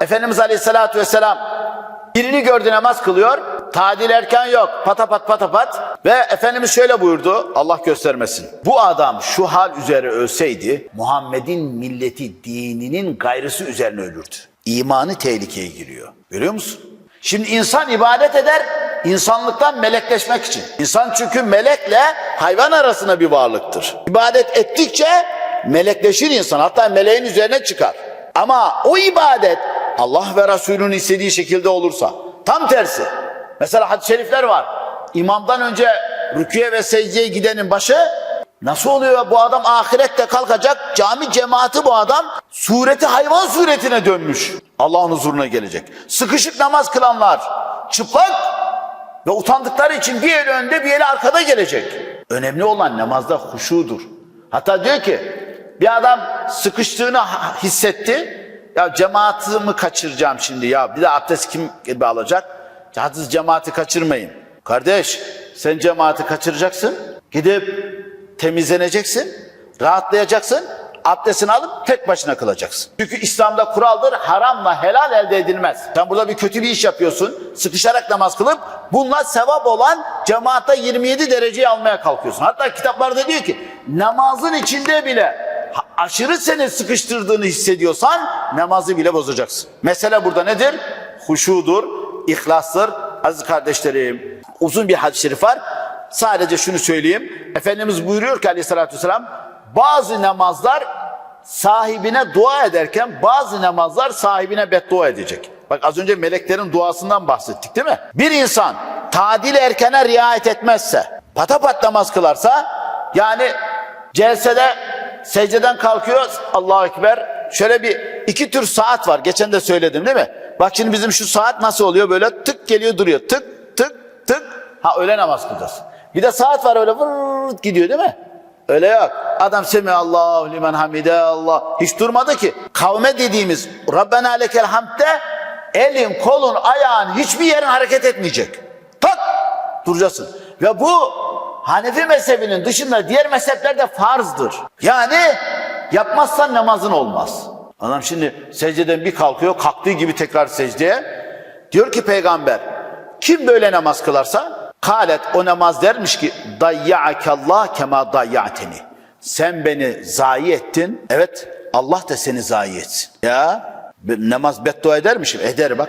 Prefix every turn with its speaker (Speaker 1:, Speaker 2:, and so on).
Speaker 1: Efendimiz Aleyhisselatü Vesselam birini gördü namaz kılıyor. Tadil erken yok. Patapat patapat. Ve Efendimiz şöyle buyurdu. Allah göstermesin. Bu adam şu hal üzere ölseydi Muhammed'in milleti dininin gayrısı üzerine ölürdü. İmanı tehlikeye giriyor. Görüyor musun? Şimdi insan ibadet eder insanlıktan melekleşmek için. İnsan çünkü melekle hayvan arasında bir varlıktır. İbadet ettikçe melekleşir insan. Hatta meleğin üzerine çıkar. Ama o ibadet Allah ve Resulünün istediği şekilde olursa tam tersi. Mesela hadis-i şerifler var. İmamdan önce rüküye ve secdeye gidenin başı Nasıl oluyor bu adam ahirette kalkacak cami cemaati bu adam sureti hayvan suretine dönmüş. Allah'ın huzuruna gelecek. Sıkışık namaz kılanlar çıplak ve utandıkları için bir eli önde bir eli arkada gelecek. Önemli olan namazda huşudur. Hatta diyor ki bir adam sıkıştığını hissetti. Ya cemaatimi kaçıracağım şimdi ya bir de abdest kim gibi alacak? Hadi cemaati kaçırmayın. Kardeş sen cemaati kaçıracaksın. Gidip temizleneceksin, rahatlayacaksın, abdestini alıp tek başına kılacaksın. Çünkü İslam'da kuraldır haramla helal elde edilmez. Sen burada bir kötü bir iş yapıyorsun, sıkışarak namaz kılıp bununla sevap olan cemaatta 27 dereceyi almaya kalkıyorsun. Hatta kitaplarda diyor ki namazın içinde bile aşırı seni sıkıştırdığını hissediyorsan namazı bile bozacaksın. Mesele burada nedir? Huşudur, ihlastır. Aziz kardeşlerim uzun bir hadis-i şerif var. Sadece şunu söyleyeyim. Efendimiz buyuruyor ki aleyhissalatü vesselam bazı namazlar sahibine dua ederken bazı namazlar sahibine beddua edecek. Bak az önce meleklerin duasından bahsettik değil mi? Bir insan tadil erkene riayet etmezse, patapat namaz kılarsa yani celsede secdeden kalkıyor Allahu Ekber. Şöyle bir iki tür saat var. Geçen de söyledim değil mi? Bak şimdi bizim şu saat nasıl oluyor? Böyle tık geliyor duruyor. Tık tık tık. Ha öyle namaz kılacağız. Bir de saat var öyle vırt gidiyor değil mi? Öyle yok. Adam semi Allahu limen hamide Allah. Hiç durmadı ki. Kavme dediğimiz Rabbena lekel hamde elin, kolun, ayağın hiçbir yerin hareket etmeyecek. Tak duracaksın. Ve bu Hanefi mezhebinin dışında diğer mezheplerde farzdır. Yani yapmazsan namazın olmaz. Adam şimdi secdeden bir kalkıyor, kalktığı gibi tekrar secdeye. Diyor ki peygamber, kim böyle namaz kılarsa kalet o namaz dermiş ki dayya'akallah kema dayya'teni. Sen beni zayi ettin. Evet Allah da seni zayi etsin. Ya namaz beddua eder mi şimdi? Eder bak.